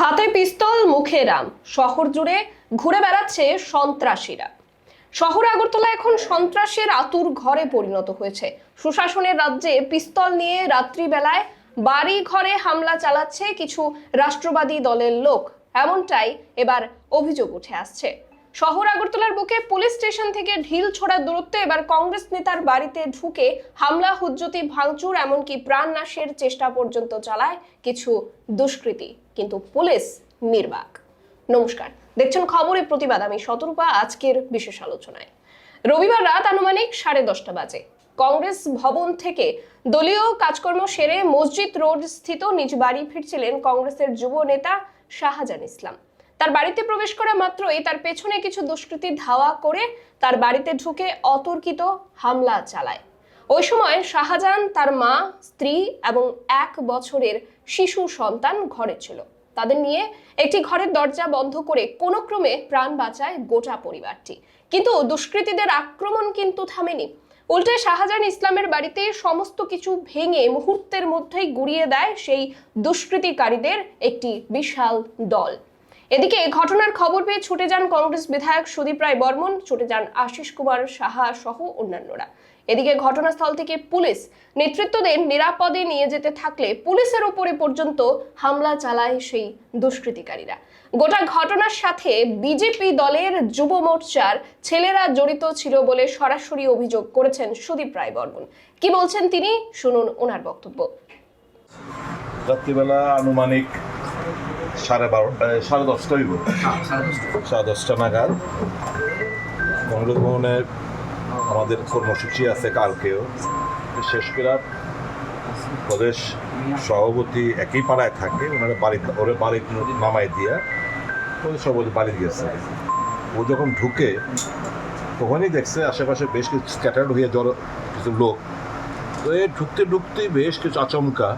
হাতে পিস্তল, মুখে রাম। শহর জুড়ে ঘুরে বেড়াচ্ছে সন্ত্রাসীরা। শহর আগরতলা এখন সন্ত্রাসের আতুর ঘরে পরিণত হয়েছে। সুশাসনের রাজ্যে পিস্তল নিয়ে রাত্রিবেলায় বাড়ি ঘরে হামলা চালাচ্ছে কিছু রাষ্ট্রবাদী দলের লোক। এমনটাই এবার অভিযোগ উঠে আসছে। শহর আগরতলার বুকে পুলিশ স্টেশন থেকে ঢিল ছোড়ার দূরত্বে এবার কংগ্রেস নেতার বাড়িতে ঢুকে হামলা, হুজ্জতি, ভাঙচুর, এমনকি প্রাণনাশের চেষ্টা পর্যন্ত চালায় কিছু দুষ্কৃতী। কিন্তু পুলিশ নির্বাক। নমস্কার। দেখছেন খবরের প্রতিবাদ। আমি শতরূপা, আজকের বিশেষ আলোচনায়। রবিবার রাত আনুমানিক সাড়ে দশটা বাজে। কংগ্রেস ভবন থেকে দলীয় কাজকর্ম সেরে মসজিদ রোড স্থিত নিজ বাড়ি ফিরছিলেন কংগ্রেসের যুব নেতা শাহজাহান ইসলাম। তার বাড়িতে প্রবেশ করা মাত্রই তার পেছনে কিছু দুষ্কৃতী ধাওয়া করে তার বাড়িতে ঢুকে অতর্কিত হামলা চালায়। ওই সময় শাহজাহান তার মা, স্ত্রী এবং এক বছরের শিশু সন্তান ঘরে ছিল। তাদের নিয়ে একটি ঘরের দরজা বন্ধ করে কোনো ক্রমে প্রাণ বাঁচায় গোটা পরিবারটি। কিন্তু দুষ্কৃতীদের আক্রমণ কিন্তু থামেনি। উল্টে শাহজাহান ইসলামের বাড়িতে সমস্ত কিছু ভেঙে মুহূর্তের মধ্যেই গুড়িয়ে দেয় সেই দুষ্কৃতিকারীদের একটি বিশাল দল। এদিকে ঘটনার খবর পেয়ে ছুটে যান কংগ্রেস বিধায়ক সুদীপ রায় বর্মন, ছুটে যান আশিস কুমার সাহা সহ অন্যান্যরা। এদিকে ঘটনাস্থল থেকে পুলিশ নেতৃত্ব দেন নিরাপদে নিয়ে যেতে থাকলে পুলিশের উপরে পর্যন্ত হামলা চালায় সেই দুষ্কৃতিকারীরা। গোটা ঘটনার সাথে বিজেপি দলের যুব মোর্চার ছেলেরা জড়িত ছিল বলে সরাসরি অভিযোগ করেছেন সুদীপ রায় বর্মন কি বলছেন তিনি? শুনুন ওনার বক্তব্য। রাত্রিবেলা আনুমানিক সাড়ে বারোটা সাড়ে দশটা হইব। সাড়ে দশটা। নাগাদ কংগ্রেস ভবনের আমাদের কর্মসূচি আছে কালকেও। শেষ করার প্রদেশ সভাপতি একই পাড়ায় থাকে, ওনারা বাড়ি ওরে বাড়ি নামাই দিয়া প্রদেশ সভাপতি বাড়ি গেছে। ও যখন ঢুকে, তখনই দেখছে আশেপাশে বেশ কিছু স্ক্যাটার্ড হয়ে জড়ো কিছু লোক। তো এ ঢুকতে ঢুকতেই বেশ কিছু আচমকা,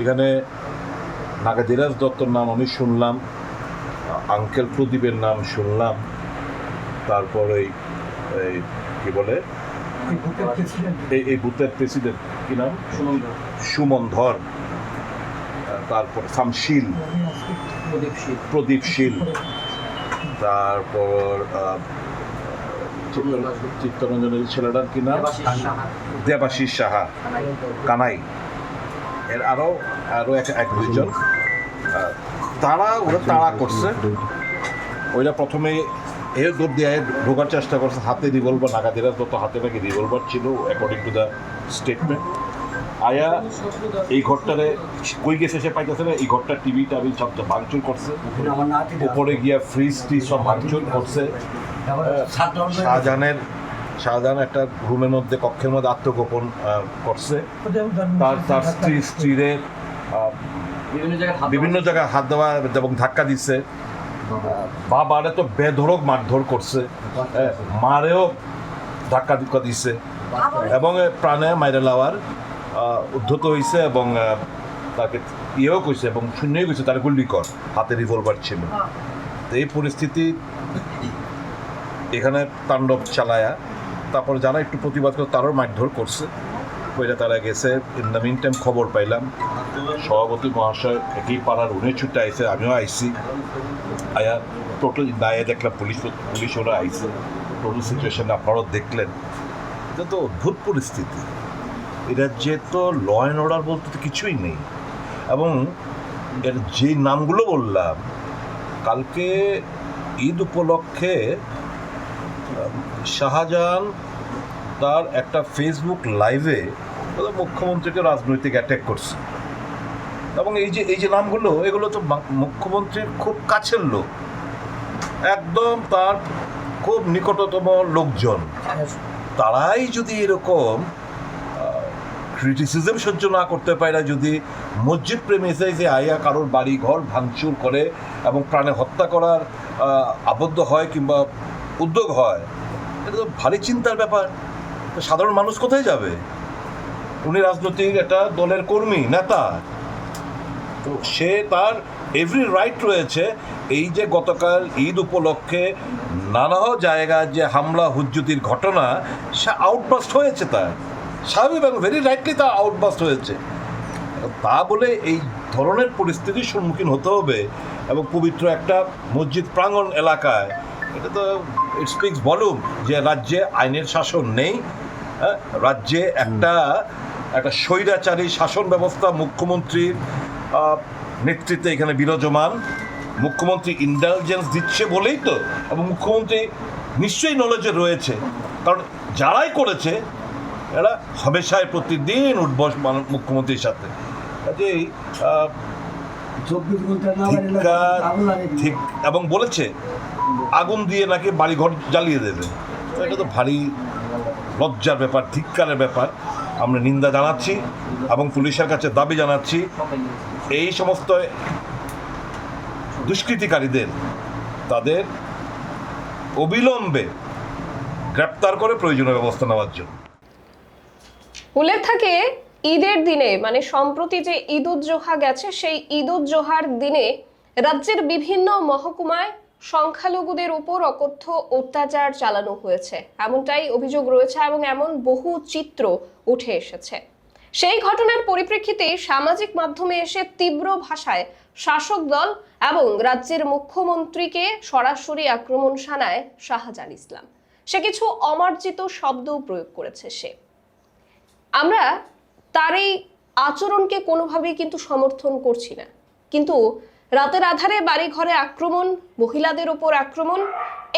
এখানে নাগাদিরাজ দত্তর নাম আমি শুনলাম আঙ্কেল প্রদীপের নাম শুনলাম, তারপর ওই কি বলে? এই এই বুথের প্রেসিডেন্ট কি নাম? সুমন ধর তারপর শামশিল। প্রদীপ শীল তারপর চিত্তরঞ্জনের ছেলেটার কি নাম? দেবাশিস সাহা। কানাই। এর আরও আরও এক এক দুইজন। তারা ওরা তাড়া করছে। ওইটা প্রথমে এর দৌড় দিয়ে ঢোকার চেষ্টা করছে হাতে রিভলভার নাগাদিরা যত হাতে নাকি রিভলভার ছিল অ্যাকর্ডিং টু দ্য স্টেটমেন্ট আয়া এই ঘরটারে কই গেছে সে পাইতেছে না এই ঘরটার টিভি টাবি সব ভাঙচুর করছে। উপরে গিয়া ফ্রিজ টি সব ভাঙচুর করছে। শাহজাহানের শাহজাহান একটা রুমের মধ্যে কক্ষের মধ্যে আত্মগোপন করছে। তার তার স্ত্রী জায়গায় বিভিন্ন জায়গায় হাত দেওয়া এবং ধাক্কা দিচ্ছে। বাবারে তো বেধরক মারধর করছে। হ্যাঁ, মারেও ধাক্কা ধাক্কা দিছে। এবং প্রাণে মাইরে লাওয়ার উদ্ধত হয়েছে এবং তাকে ইয়েও কইছে এবং শূন্যই কইছে তার গুলি কর হাতে রিভলভার ছিল তো এই পরিস্থিতি এখানে তাণ্ডব চালায়া তারপর যারা একটু প্রতিবাদ করে তারও মারধর করছে। ওইটা তারা গেছে। ইন দ্য মিন টাইম খবর পাইলাম, সভাপতি মহাশয় একই পাড়ার উনি ছুটে আইসে আমিও আইছি। আয়া টোটাল দায়ে দেখলাম পুলিশ পুলিশ ওরা আইসে টোটাল সিচুয়েশন আপনারাও দেখলেন। এটা তো অদ্ভুত পরিস্থিতি। এটা যে তো ল অ্যান্ড অর্ডার বলতে তো কিছুই নেই। এবং এর যে নামগুলো বললাম, কালকে ঈদ উপলক্ষে শাহজাহান তার একটা ফেসবুক লাইভে মুখ্যমন্ত্রীকে রাজনৈতিক অ্যাটাক করছে। এবং এই যে এই যে নামগুলো, এগুলো তো মুখ্যমন্ত্রীর খুব কাছের লোক। একদম তার খুব নিকটতম লোকজন। তারাই যদি এরকম ক্রিটিসিজম সহ্য না করতে পারে যদি মসজিদ প্রেমিসে যে আয়া কারোর বাড়ি ঘর ভাঙচুর করে এবং প্রাণে হত্যা করার আবদ্ধ হয় কিংবা উদ্যোগ হয়, এটা তো ভারী চিন্তার ব্যাপার। সাধারণ মানুষ কোথায় যাবে? উনি রাজনৈতিক একটা দলের কর্মী নেতা। তো সে তার এভরি রাইট রয়েছে। এই যে গতকাল ঈদ উপলক্ষে নানা জায়গায় যে হামলা হুজ্জুতির ঘটনা সে আউটবাস্ট হয়েছে তার। স্বাভাবিক এবং ভেরি রাইটলি তা আউটবাস্ট হয়েছে। তা বলে এই ধরনের পরিস্থিতির সম্মুখীন হতে হবে এবং পবিত্র একটা মসজিদ প্রাঙ্গণ এলাকায় এটা তো ইট স্পিক্স বলুম যে রাজ্যে আইনের শাসন নেই হ্যাঁ, রাজ্যে একটা একটা স্বৈরাচারী শাসন ব্যবস্থা মুখ্যমন্ত্রীর নেতৃত্বে এখানে বিরাজমান। মুখ্যমন্ত্রী ইন্টেলিজেন্স দিচ্ছে বলেই তো এবং মুখ্যমন্ত্রী নিশ্চয়ই নলেজে রয়েছে। কারণ যারাই করেছে এরা হামেশায় প্রতিদিন উঠবস মান- মুখ্যমন্ত্রীর সাথে। কাজেই ঠিক এবং বলেছে আগুন দিয়ে নাকি বাড়িঘর জ্বালিয়ে দেবে। এটা তো ভারী লজ্জার ব্যাপার ধিক্কারের ব্যাপার। আমরা নিন্দা জানাচ্ছি এবং পুলিশের কাছে দাবি জানাচ্ছি, এই সমস্ত দুষ্কৃতিকারীদের তাদের অবিলম্বে গ্রেপ্তার করে প্রয়োজনীয় ব্যবস্থা নেওয়ার জন্য। উল্লেখ থাকে, ঈদের দিনে মানে সম্প্রতি যে ঈদ উজ্জোহা গেছে, সেই ঈদ উজ্জোহার দিনে রাজ্যের বিভিন্ন মহকুমায় সংখ্যালঘুদের উপর অকথ্য অত্যাচার চালানো হয়েছে। এমনটাই অভিযোগ রয়েছে এবং এমন বহু চিত্র উঠে এসেছে। সেই ঘটনার পরিপ্রেক্ষিতে সামাজিক মাধ্যমে এসে তীব্র ভাষায় শাসক দল এবং রাজ্যের মুখ্যমন্ত্রীকে সরাসরি আক্রমণ শানায় শাহজাহান ইসলাম। সে কিছু অমার্জিত শব্দও প্রয়োগ করেছে সে। আমরা তার এই আচরণকে কোনোভাবেই কিন্তু সমর্থন করছি না। কিন্তু রাতের আধারে বাড়ি ঘরে আক্রমণ, মহিলাদের ওপর আক্রমণ,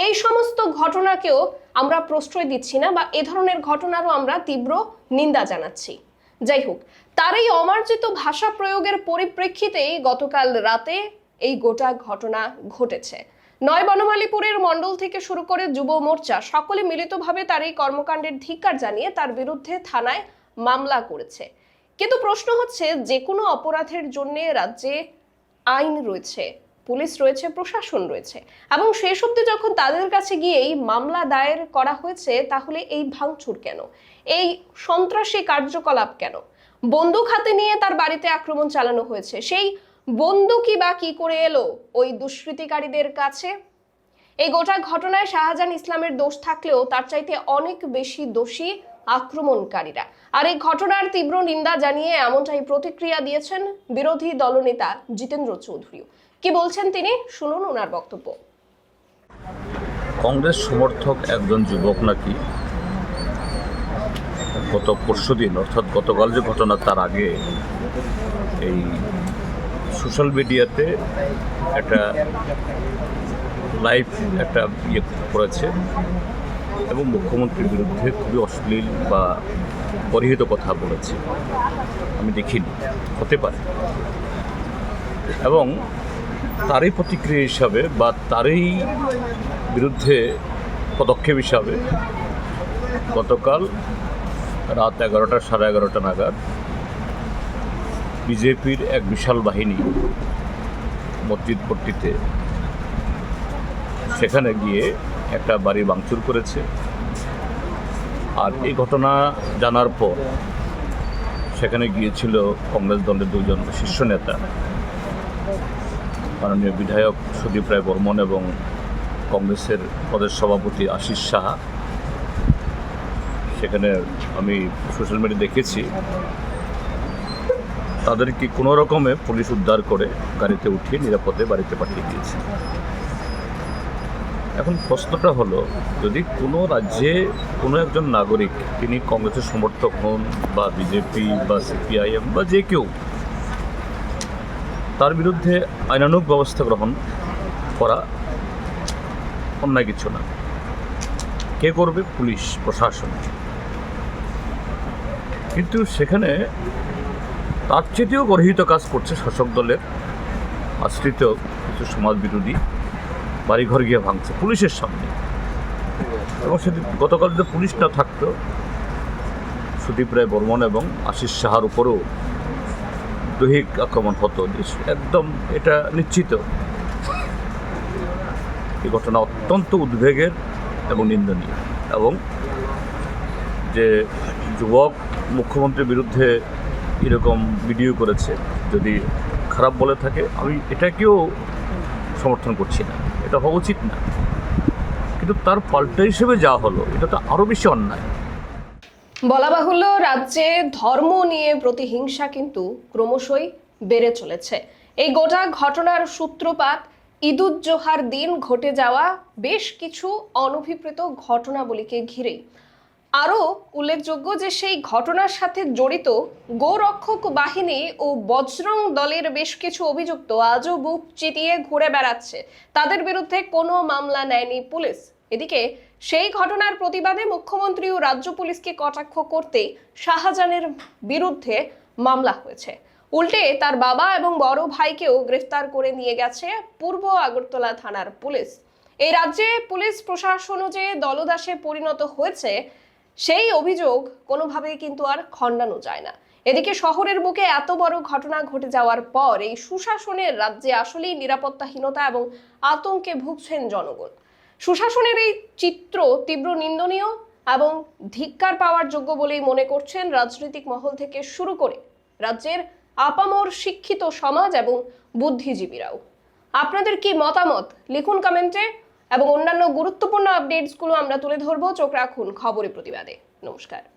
এই সমস্ত ঘটনাকেও আমরা প্রশ্রয় দিচ্ছি না বা এ ধরনের ঘটনারও আমরা তীব্র নিন্দা জানাচ্ছি। যাই হোক, তার এই অমার্জিত ভাষা প্রয়োগের পরিপ্রেক্ষিতেই গতকাল রাতে এই গোটা ঘটনা ঘটেছে। নয় বনমালীপুরের মণ্ডল থেকে শুরু করে যুব মোর্চা সকলে মিলিতভাবে তার এই কর্মকাণ্ডের ধিক্কার জানিয়ে তার বিরুদ্ধে থানায় মামলা করেছে। কিন্তু প্রশ্ন হচ্ছে, যে কোনো অপরাধের জন্য রাজ্যে আইন রয়েছে, পুলিশ রয়েছে, প্রশাসন রয়েছে। এবং শেষ অব্দি যখন তাদের কাছে গিয়েই মামলা দায়ের করা হয়েছে, তাহলে এই ভাঙচুর কেন? এই সন্ত্রাসী কার্যকলাপ কেন? বন্দুক হাতে নিয়ে তার বাড়িতে আক্রমণ চালানো হয়েছে। সেই বন্দুকই বা কি করে এলো ওই দুষ্কৃতিকারীদের কাছে? এই গোটা ঘটনায় শাহজাহান ইসলামের দোষ থাকলেও তার চাইতে অনেক বেশি দোষী আক্রমণকারীরা। আর এই ঘটনার তীব্র নিন্দা জানিয়ে এমনটাই প্রতিক্রিয়া দিয়েছেন বিরোধী দলনেতা জিতেন্দ্র চৌধুরী। কি বলছেন তিনি? শুনুন ওনার বক্তব্য। কংগ্রেস সমর্থক একজন যুবক নাকি গত পরশু দিন, অর্থাৎ গতকাল যে ঘটনা, তার আগে এই সোশ্যাল মিডিয়াতে একটা লাইভ একটা ইয়ে করেছে এবং মুখ্যমন্ত্রীর বিরুদ্ধে খুবই অশ্লীল বা পরিহিত কথা বলেছে। আমি দেখিনি, হতে পারে। এবং তারই প্রতিক্রিয়া হিসাবে বা তারই বিরুদ্ধে পদক্ষেপ হিসাবে গতকাল রাত এগারোটা, সাড়ে এগারোটা নাগাদ বিজেপির এক বিশাল বাহিনী মসজিদ পট্টিতে সেখানে গিয়ে একটা বাড়ি ভাঙচুর করেছে। আর এই ঘটনা জানার পর সেখানে গিয়েছিল কংগ্রেস দলের দুজন শীর্ষ নেতা। মাননীয় বিধায়ক সুদীপ রায় বর্মন এবং কংগ্রেসের প্রদেশ সভাপতি আশিস সাহা। সেখানে আমি সোশ্যাল মিডিয়া দেখেছি, তাদেরকে কোনো রকমে পুলিশ উদ্ধার করে গাড়িতে উঠিয়ে নিরাপদে বাড়িতে পাঠিয়ে দিয়েছে। এখন প্রশ্নটা হলো, যদি কোনো রাজ্যে কোনো একজন নাগরিক, তিনি কংগ্রেসের সমর্থক হন বা বিজেপি বা সিপিআইএম বা যে কেউ, তার বিরুদ্ধে আইনানুগ ব্যবস্থা গ্রহণ করা অন্যায় কিছু না। কে করবে? পুলিশ, প্রশাসন। কিন্তু সেখানে তার চেয়েও গর্হিত কাজ করছে শাসক দলের, আশ্রিত কিছু সমাজ বিরোধী বাড়িঘর গিয়ে ভাঙছে, পুলিশের সামনে। এবং সেদিন গতকাল যদি পুলিশ না থাকতো, সুদীপ রায় বর্মন এবং আশিস সাহার উপরেও দৈহিক আক্রমণ হতো। একদম এটা নিশ্চিত। এই ঘটনা অত্যন্ত উদ্বেগের এবং নিন্দনীয়। এবং যে যুবক মুখ্যমন্ত্রীর বিরুদ্ধে এরকম ভিডিও করেছে, যদি খারাপ বলে থাকে, আমি এটাকেও সমর্থন করছি না। এটা হওয়া উচিত না। কিন্তু তার পাল্টা হিসেবে যা হলো, এটা তো আরও বেশি অন্যায়। বলা বাহুল্য, রাজ্যে ধর্ম নিয়ে প্রতিহিংসা কিন্তু ক্রমশই বেড়ে চলেছে। এই গোটা ঘটনার সূত্রপাত, ঈদুজ্জোহার দিন ঘটে যাওয়া বেশ কিছু অনভিপ্রেত ঘটনাবলীকে ঘিরেই। আরও উল্লেখযোগ্য যে সেই ঘটনার সাথে জড়িত গোরক্ষক বাহিনী ও বজরং দলের বেশ কিছু অভিযুক্ত আজও বুক চিতিয়ে ঘুরে বেড়াচ্ছে। তাদের বিরুদ্ধে কোনো মামলা নেয়নি পুলিশ। এদিকে সেই ঘটনার প্রতিবাদে মুখ্যমন্ত্রী ও রাজ্য পুলিশকে কটাক্ষ করতে শাহজাহানের বিরুদ্ধে মামলা হয়েছে। উল্টে তার বাবা এবং বড় ভাইকেও গ্রেফতার করে নিয়ে গেছে পূর্ব আগরতলা থানার পুলিশ। এই রাজ্যে পুলিশ প্রশাসনও যে দলদাসে পরিণত হয়েছে সেই অভিযোগ কোনোভাবেই কিন্তু আর খণ্ডানো যায় না। এদিকে শহরের বুকে এত বড় ঘটনা ঘটে যাওয়ার পর এই সুশাসনের রাজ্যে আসলেই নিরাপত্তাহীনতা এবং আতঙ্কে ভুগছেন জনগণ। সুশাসনের এই চিত্র তীব্র নিন্দনীয় এবং ধিক্কার পাওয়ার যোগ্য বলেই মনে করছেন রাজনৈতিক মহল থেকে শুরু করে রাজ্যের আপামর শিক্ষিত সমাজ এবং বুদ্ধিজীবীরাও। আপনাদের কি মতামত? লিখুন কমেন্টে। এবং অন্যান্য গুরুত্বপূর্ণ আপডেটসগুলো আমরা তুলে ধরবো। চোখ রাখুন খবরে প্রতিবাদে। নমস্কার।